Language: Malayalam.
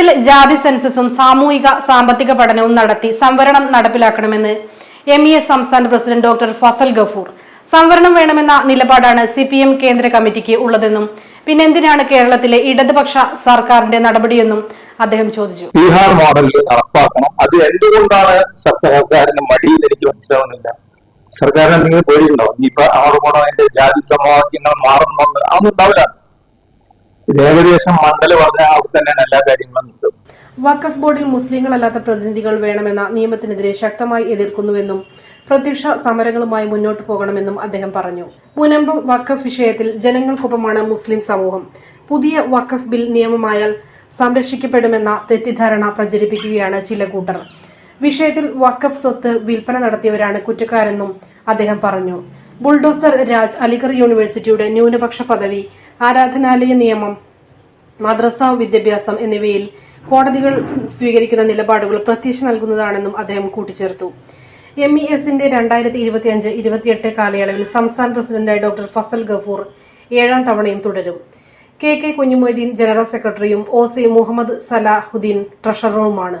കേരളത്തിൽ ജാതി സെൻസസും സാമൂഹിക സാമ്പത്തിക പഠനവും നടത്തി സംവരണം നടപ്പിലാക്കണമെന്ന് എം ഇ എസ് സംസ്ഥാന പ്രസിഡന്റ് ഡോക്ടർ ഫസൽ ഗഫൂർ. സംവരണം വേണമെന്ന നിലപാടാണ് സി പി എം കേന്ദ്ര കമ്മിറ്റിക്ക് ഉള്ളതെന്നും പിന്നെന്തിനാണ് കേരളത്തിലെ ഇടതുപക്ഷ സർക്കാരിന്റെ നടപടിയെന്നും അദ്ദേഹം ചോദിച്ചു. ബീഹാർ മോഡൽ നടപ്പാക്കണം. അത് എന്തുകൊണ്ടാണ് സർക്കാരിന് മടിയിൽ എനിക്ക് മനസ്സിലാവുന്നില്ല. സർക്കാരിന് എന്തെങ്കിലും പേടിയുണ്ടോ? ഇനിയിപ്പോ ആറുമോടെ അതിന്റെ ജാതി സമവാക്യങ്ങൾ മാറുന്നുണ്ട് അതൊന്നും ഉണ്ടാവില്ല. ഏകദേശം മണ്ഡലം പറഞ്ഞ അവിടെ തന്നെയാണ് എല്ലാ കാര്യങ്ങളും നിൽക്കുന്നത് വഖഫ് ബോർഡിൽ മുസ്ലിങ്ങളല്ലാത്ത പ്രതിനിധികൾ വേണമെന്ന നിയമത്തിനെതിരെ ശക്തമായി എതിർക്കുന്നുവെന്നും പ്രത്യക്ഷ സമരങ്ങളുമായി മുന്നോട്ടു പോകണമെന്നും അദ്ദേഹം പറഞ്ഞു. മുനമ്പം വഖഫ് വിഷയത്തിൽ ജനങ്ങൾക്കൊപ്പമാണ് മുസ്ലിം സമൂഹം. പുതിയ വഖഫ് ബിൽ നിയമമായാൽ സംരക്ഷിക്കപ്പെടുമെന്ന തെറ്റിദ്ധാരണ പ്രചരിപ്പിക്കുകയാണ് ചില കൂട്ടർ. വിഷയത്തിൽ വഖഫ് സ്വത്ത് വിൽപ്പന നടത്തിയവരാണ് കുറ്റക്കാരെന്നും അദ്ദേഹം പറഞ്ഞു. ബുൾഡോസർ രാജ് അലിഗർ യൂണിവേഴ്സിറ്റിയുടെ ന്യൂനപക്ഷ പദവി ആരാധനാലയ നിയമം മദ്രസ വിദ്യാഭ്യാസം എന്നിവയിൽ കോടതികൾ സ്വീകരിക്കുന്ന നിലപാടുകൾ പ്രത്യക്ഷ നൽകുന്നതാണെന്നും അദ്ദേഹം കൂട്ടിച്ചേർത്തു. എം ഇ എസിന്റെ രണ്ടായിരത്തി ഇരുപത്തിയെട്ട് കാലയളവിൽ സംസ്ഥാന പ്രസിഡന്റായ ഡോക്ടർ ഫസൽ ഗഫൂർ ഏഴാം തവണയും തുടരും. കെ കെ കുഞ്ഞുമൊയ്തീൻ ജനറൽ സെക്രട്ടറിയും ഒ സി മുഹമ്മദ് സലാഹുദ്ദീൻ ട്രഷററുമാണ്.